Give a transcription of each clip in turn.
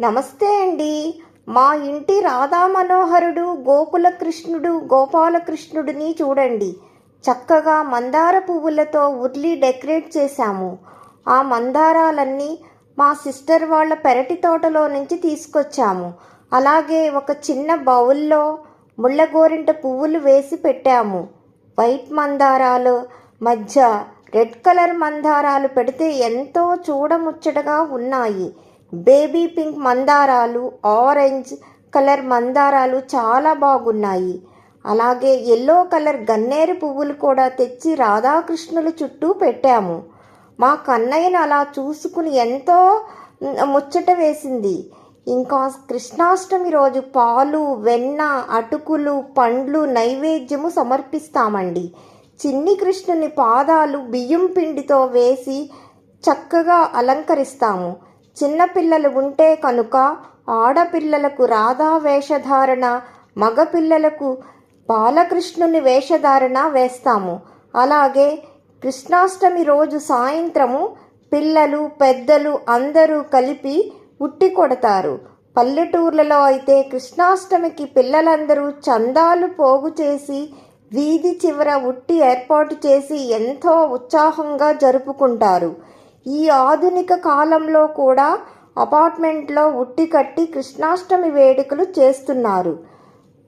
నమస్తే అండి. మా ఇంటి రాధా మనోహరుడు గోకులకృష్ణుడు గోపాలకృష్ణుడిని చూడండి. చక్కగా మందార పువ్వులతో ఉర్లి డెకరేట్ చేశాము. ఆ మందారాలన్నీ మా సిస్టర్ వాళ్ళ పెరటి తోటలో నుంచి తీసుకొచ్చాము. అలాగే ఒక చిన్న బౌల్లో ముళ్ళగోరింట పువ్వులు వేసి పెట్టాము. వైట్ మందారాలు మధ్య రెడ్ కలర్ మందారాలు పెడితే ఎంతో చూడముచ్చటగా ఉన్నాయి. బేబీ పింక్ మందారాలు ఆరెంజ్ కలర్ మందారాలు చాలా బాగున్నాయి. అలాగే ఎల్లో కలర్ గన్నేరు పువ్వులు కూడా తెచ్చి రాధాకృష్ణుల చుట్టూ పెట్టాము. మా కన్నయ్యను అలా చూసుకుని ఎంతో ముచ్చట వేసింది. ఇంకా కృష్ణాష్టమి రోజు పాలు వెన్న అటుకులు పండ్లు నైవేద్యము సమర్పిస్తామండి. చిన్ని కృష్ణుని పాదాలు బియ్యం పిండితో వేసి చక్కగా అలంకరిస్తాము. చిన్నపిల్లలు ఉంటే కనుక ఆడపిల్లలకు రాధా వేషధారణ మగపిల్లలకు బాలకృష్ణుని వేషధారణ వేస్తాము. అలాగే కృష్ణాష్టమి రోజు సాయంత్రము పిల్లలు పెద్దలు అందరూ కలిపి ఉట్టి కొడతారు. పల్లెటూర్లలో అయితే కృష్ణాష్టమికి పిల్లలందరూ చందాలు పోగు చేసి వీధి చివర ఉట్టి ఏర్పాటు చేసి ఎంతో ఉత్సాహంగా జరుపుకుంటారు. ఈ ఆధునిక కాలంలో కూడా అపార్ట్మెంట్లో ఉట్టి కట్టి కృష్ణాష్టమి వేడుకలు చేస్తున్నారు.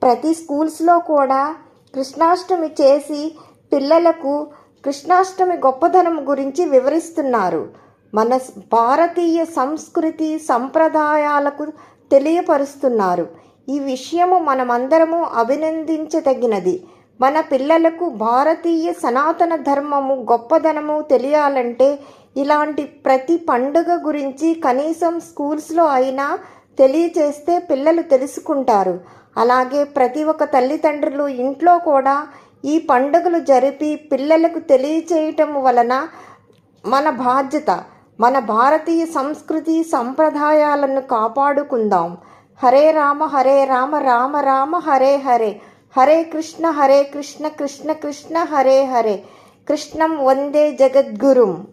ప్రతి స్కూల్స్లో కూడా కృష్ణాష్టమి చేసి పిల్లలకు కృష్ణాష్టమి గొప్పదనం గురించి వివరిస్తున్నారు. మన భారతీయ సంస్కృతి సంప్రదాయాలకు తెలియపరుస్తున్నారు. ఈ విషయము మనమందరము అభినందించదగినది. మన పిల్లలకు భారతీయ సనాతన ధర్మము గొప్పదనము తెలియాలంటే ఇలాంటి ప్రతి పండుగ గురించి కనీసం స్కూల్స్లో అయినా తెలియచేస్తే పిల్లలు తెలుసుకుంటారు. అలాగే ప్రతి ఒక్క తల్లిదండ్రులు ఇంట్లో కూడా ఈ పండుగలు జరిపి పిల్లలకు తెలియచేయటం వలన మన బాధ్యత మన భారతీయ సంస్కృతి సంప్రదాయాలను కాపాడుకుందాం. హరే రామ హరే రామ రామ రామ హరే హరే. హరే కృష్ణ హరే కృష్ణ కృష్ణ కృష్ణ హరే హరే. కృష్ణం వందే జగద్గురుం.